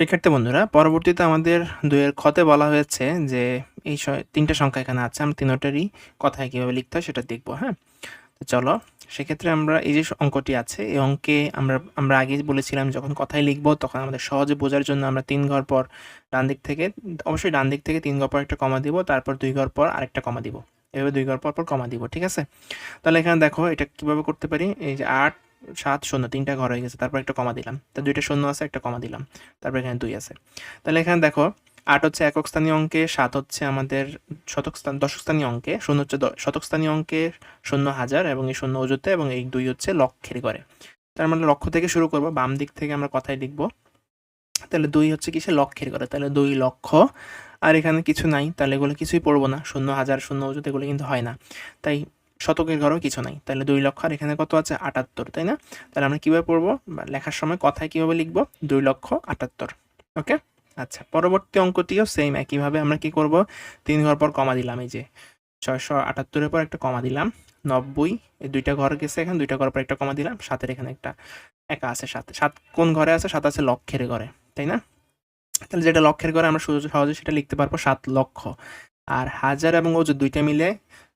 শিক্ষার্থী বন্ধুরা, পরবর্তীতে আমাদের দুইয়ের ক্ষতে বলা হয়েছে যে, এই তিনটা সংখ্যা এখানে আছে, আমরা তিনোটারই কথায় কীভাবে লিখতে হয় সেটা দেখব হ্যাঁ? তো চলো, সেক্ষেত্রে আমরা এই যে অঙ্কটি আছে, এই অঙ্কে আমরা আমরা আগে বলেছিলাম যখন কথায় লিখব, তখন আমাদের সহজে বোঝার জন্য আমরা তিন ঘর পর ডান দিক থেকে, অবশ্যই ডান দিক থেকে তিন ঘর পর একটা কমা দিব, তারপর দুই ঘর পর আরেকটা কমা দিব। এভাবে দুই ঘর পর পর কমা দিব, ঠিক আছে? তাহলে এখানে দেখো, এটা কীভাবে করতে পারি? এই যে আট সাত, শূন্য, তিনটা ঘর হয়ে গেছে, তারপর একটা কমা দিলাম। তা দুইটা শূন্য আছে, একটা কমা দিলাম, তারপর এখানে দুই আছে। তাহলে এখানে দেখো, আট হচ্ছে একক স্থানীয় অঙ্কে, সাত হচ্ছে আমাদের শতক স্থান, দশক স্থানীয় অঙ্কে, শূন্য হচ্ছে শতক স্থানীয় অঙ্কে শূন্য হাজার এবং এই শূন্য অজুতে এবং এই দুই হচ্ছে লক্ষের ঘরে। তার মানে লক্ষ্য থেকে শুরু করব, বাম দিক থেকে আমরা কথায় লিখব। তাহলে দুই হচ্ছে কিসে লক্ষের ঘরে। তাহলে দুই লক্ষ, আর এখানে কিছু নাই, তাহলে এগুলো কিছুই পড়ব না। শূন্য হাজার, শূন্য অজুত এগুলো কিন্তু হয় না। তাই শতকের ঘরেও কিছু নাই। তাহলে দুই লক্ষ আর এখানে কত আছে? আটাত্তর, তাই না? তাহলে আমরা কীভাবে পড়ব? লেখার সময় কথায় কীভাবে লিখব? দুই লক্ষ আটাত্তর, ওকে? আচ্ছা পরবর্তী অঙ্কটিও সেম একইভাবে আমরা কি করব? তিন ঘর পর কমা দিলাম, এই যে ছয়শো আটাত্তরের পর একটা কমা দিলাম, নব্বই, এই দুইটা ঘর গেছে এখানে, দুইটা ঘর পর একটা কমা দিলাম, সাতের এখানে একটা একা আছে সাথে সাত কোন ঘরে আছে? সাত আছে লক্ষের ঘরে, তাই না? তাহলে যেটা লক্ষের ঘরে আমরা সহজে সেটা লিখতে পারব সাত লক্ষ। আর হাজার এবং ওজন দুইটা মিলে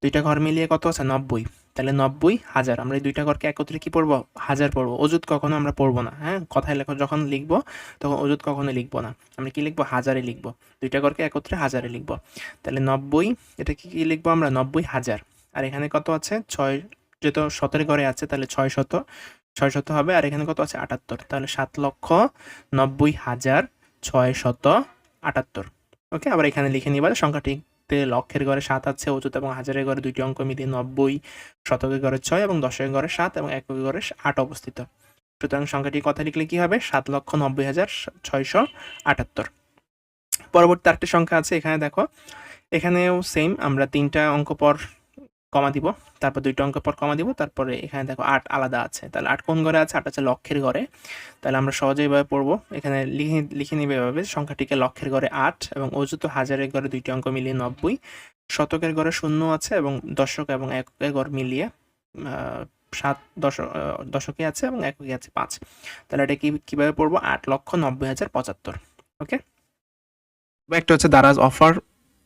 দুইটা ঘর মিলিয়ে কত আছে? নব্বই। তাহলে নব্বই হাজার। আমরা এই দুইটা ঘরকে একত্রে কি পড়ব? হাজার পড়ব। অজুত কখনো আমরা পড়ব না হ্যাঁ? কথায় লেখো, যখন লিখব, তখন অজুত কখনো লিখব না। আমরা কি লিখব? হাজারে লিখব। দুইটা ঘরকে একত্রে হাজারে লিখব। তাহলে নব্বই, এটা কি কি লিখব আমরা? নব্বই হাজার। আর এখানে কত আছে? ছয়, যেহেতু শতের ঘরে আছে, তাহলে ছয় শত। ছয় শত হবে, আর এখানে কত আছে? আটাত্তর। তাহলে সাত লক্ষ নব্বই হাজার ছয় শত আটাত্তর। ওকে? আবার এখানে লিখে নিবা সংখ্যাটিতে লক্ষের ঘরে সাত আছে অচুত এবং হাজারের ঘরে দুইটি অঙ্ক মিলিয়ে নব্বই, শতকের ঘরে ছয় এবং দশের ঘরে সাত এবং এককের ঘরে আট অবস্থিত। সুতরাং সংখ্যাটি কথা লিখলে কি হবে? সাত লক্ষ নব্বই হাজার ছয়শো আটাত্তর। পরবর্তী আরেকটি সংখ্যা আছে, এখানে দেখো। এখানেও সেম আমরা তিনটা অঙ্ক পর কমা দিব, তারপর দুইটা অঙ্ক পর কমা দিব, তারপরে এখানে দেখো আট আলাদা আছে। তাহলে আট কোন ঘরে আছে? আট আছে লক্ষের ঘরে। তাহলে আমরা সহজেই এভাবে পড়ব। এখানে লিখে লিখে নিবে এভাবে, সংখ্যাটিকে লক্ষের ঘরে আট এবং অযুত হাজারের ঘরে দুইটি অঙ্ক মিলিয়ে নব্বই। শতকের ঘরে শূন্য আছে এবং দশক এবং এককের ঘর মিলিয়ে সাত দশক দশকে আছে এবং এককে আছে পাঁচ। তাহলে এটা কি, কীভাবে পড়ব? আট লক্ষ নব্বই হাজার পঁচাত্তর। ওকে? একটা হচ্ছে Daraz offer.